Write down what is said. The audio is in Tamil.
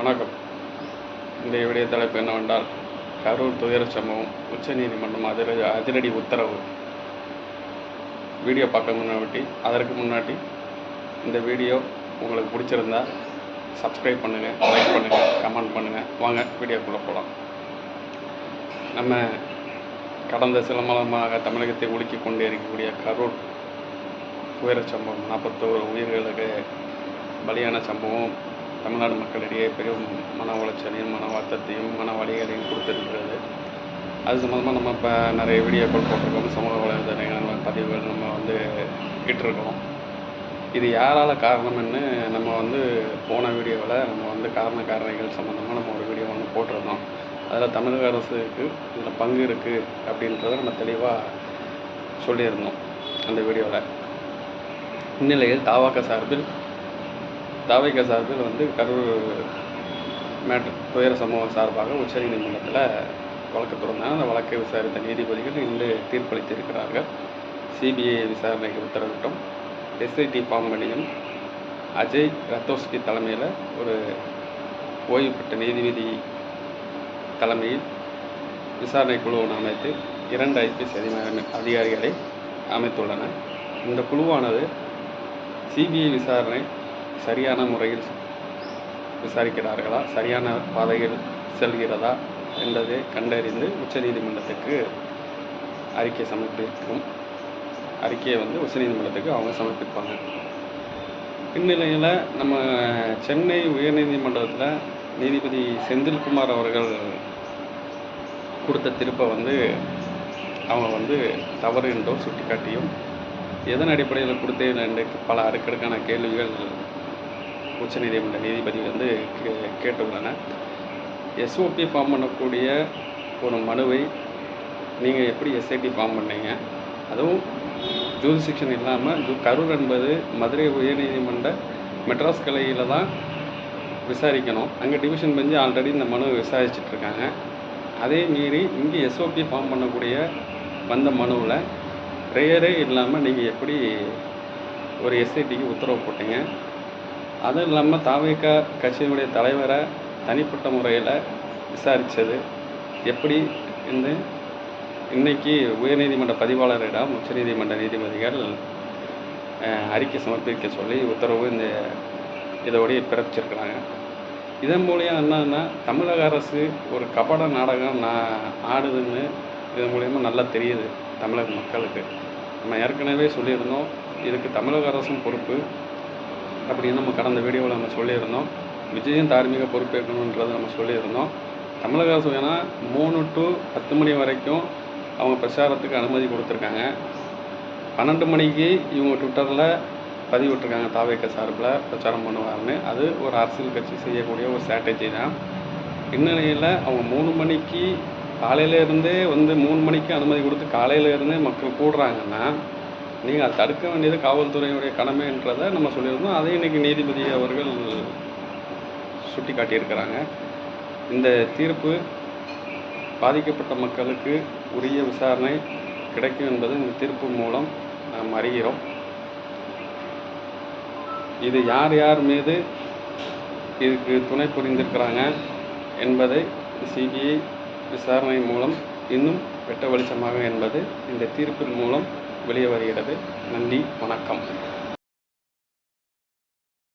வணக்கம். இன்றைய விடைய தலைப்பு என்னவென்றால் கரூர் துயர சம்பவம் உச்சநீதிமன்றம் அதிரடி அதிரடி உத்தரவு. வீடியோ பார்க்க முன்னாடி அதற்கு முன்னாடி இந்த வீடியோ உங்களுக்கு பிடிச்சிருந்தா சப்ஸ்கிரைப் பண்ணுங்கள் லைக் பண்ணுங்கள் கமெண்ட் பண்ணுங்கள் வாங்க வீடியோக்குள்ளே போகலாம் நம்ம கடந்த சில மாதமாக தமிழகத்தை ஒழுக்கி கொண்டே இருக்கக்கூடிய கரூர் துயர சம்பவம் நாற்பத்தோரு உயிர்களுக்கு பலியான சம்பவம் தமிழ்நாடு மக்களிடையே பெரும் மன உளைச்சலையும் மன வாத்தத்தையும் மன வழிகளையும் கொடுத்துருக்கிறது. அது சம்மந்தமாக நம்ம இப்போ நிறைய வீடியோக்கள் போட்டிருக்கோம். சமூக வலைதளங்கள் பதிவுகள் நம்ம வந்து இட்டிருக்கோம் இது யாரால் காரணம்னு நம்ம வந்து போன வீடியோவில் நம்ம வந்து காரண காரணிகள் சம்மந்தமாக நம்ம ஒரு வீடியோ ஒன்று போட்டிருந்தோம். அதில் தமிழக அரசுக்கு இதில் பங்கு இருக்குது அப்படின்றத நம்ம தெளிவாக சொல்லியிருந்தோம் அந்த வீடியோவில் இந்நிலையில் தாவாக்க சார்பில் தாவைக்க சார்பில் வந்து கரூர் மேட்ரு துயர சமூகம் சார்பாக உச்சநீதிமன்றத்தில் வழக்கு தொடர்ந்தாங்க அந்த வழக்கை விசாரித்த நீதிபதிகள் இன்று தீர்ப்பளித்திருக்கிறார்கள். சிபிஐ விசாரணைக்கு உத்தரவிட்டோம். எஸ்ஐடி ஃபார்ம் பண்ணியும் அஜய் ரத்தோஸ்கி தலைமையில் ஒரு ஓய்வு பெற்ற நீதிபதி தலைமையில் விசாரணை குழு ஒன்று அமைத்து இரண்டு ஐபிஎஸ் அதிகாரிகளை அமைத்துள்ளன. இந்த குழுவானது சிபிஐ விசாரணை சரியான முறையில் விசாரிக்கிறார்களா? சரியான பாதையில் செல்கிறதா? என்பதை கண்டறிந்து உச்சநீதிமன்றத்துக்கு அறிக்கை சமர்ப்பிக்கும் அறிக்கையை வந்து உச்சநீதிமன்றத்துக்கு அவங்க சமர்ப்பிப்பாங்க. இந்நிலையில் நம்ம சென்னை உயர்நீதிமன்றத்தில் நீதிபதி செந்தில்குமார் அவர்கள் கொடுத்த திருப்பை வந்து அவங்க வந்து தவறு என்றோ சுட்டிக்காட்டியும் எதன் அடிப்படையில் கொடுத்தேன் என்று பல அடுக்கடுக்கான கேள்விகள் உச்சநீதிமன்ற நீதிபதி வந்து கே கேட்டுள்ளன எஸ்ஓபி ஃபார்ம் பண்ணக்கூடிய ஒரு மனுவை நீங்கள் எப்படி எஸ்ஐடி ஃபார்ம் பண்ணீங்க? அதுவும் ஜூரிசிக்ஷன் இல்லாமல் ஜூ கரூர் என்பது மதுரை உயர்நீதிமன்ற மெட்ராஸ் கிளையில் தான் விசாரிக்கணும். அங்கே டிவிஷன் பெஞ்சு ஆல்ரெடி இந்த மனு விசாரிச்சிட்ருக்காங்க அதே மீறி இங்கே எஸ்ஓபி ஃபார்ம் பண்ணக்கூடிய வந்த மனுவில் ப்ரேயரே இல்லாமல் நீங்கள் எப்படி ஒரு எஸ்ஐடிக்கு உத்தரவு போட்டீங்க? அதுவும் இல்லாமல் தாவேக்கா கட்சியினுடைய தலைவரை தனிப்பட்ட முறையில் விசாரித்தது எப்படி என்று இன்னைக்கு உயர்நீதிமன்ற பதிவாளரிடம் உச்சநீதிமன்ற நீதிபதிகள் அறிக்கை சமர்ப்பிக்க சொல்லி உத்தரவு இந்த இதோடய பிறப்பிச்சிருக்கிறாங்க. இதன் மூலியம் என்னன்னா தமிழக அரசு ஒரு கபட நாடகம் நான் ஆடுதுன்னு இதன் மூலியமாக நல்லா தெரியுது தமிழக மக்களுக்கு. நம்ம ஏற்கனவே சொல்லியிருந்தோம் இதுக்கு தமிழக அரசும் பொறுப்பு. அப்படின்னு நம்ம கடந்த வீடியோவில் நம்ம சொல்லியிருந்தோம். விஜயம் தார்மீக பொறுப்பேற்கணுன்றதை நம்ம சொல்லியிருந்தோம். தமிழக அரசு வேணால் மூணு டு பத்து மணி வரைக்கும் அவங்க பிரச்சாரத்துக்கு அனுமதி கொடுத்துருக்காங்க. பன்னெண்டு மணிக்கு இவங்க ட்விட்டரில் பதிவிட்டிருக்காங்க தாவேக்க சார்பில் பிரச்சாரம் பண்ணுவாருன்னு அது ஒரு அரசியல் கட்சி செய்யக்கூடிய ஒரு ஸ்ட்ராட்டஜி தான். இந்நிலையில் அவங்க மூணு மணிக்கு காலையிலேருந்தே வந்து மூணு மணிக்கு அனுமதி கொடுத்து காலையிலேருந்தே மக்கள் கூடுறாங்கன்னா நீங்கள் தடுக்க வேண்டியது காவல்துறையுடைய கடமைன்றதை நம்ம சொல்லியிருந்தோம். அதை இன்னைக்கு நீதிபதி அவர்கள் சுட்டி காட்டியிருக்கிறாங்க இந்த தீர்ப்பு பாதிக்கப்பட்ட மக்களுக்கு உரிய விசாரணை கிடைக்கும் என்பது இந்த தீர்ப்பு மூலம் நாம் அறிகிறோம். இது யார் யார் மீது இதுக்கு துணை புரிந்திருக்கிறாங்க என்பதை சிபிஐ விசாரணை மூலம் இன்னும் வெட்ட வெளிச்சமாக என்பது இந்த தீர்ப்பின் மூலம் வெளியே வருகிறது. நன்றி வணக்கம்.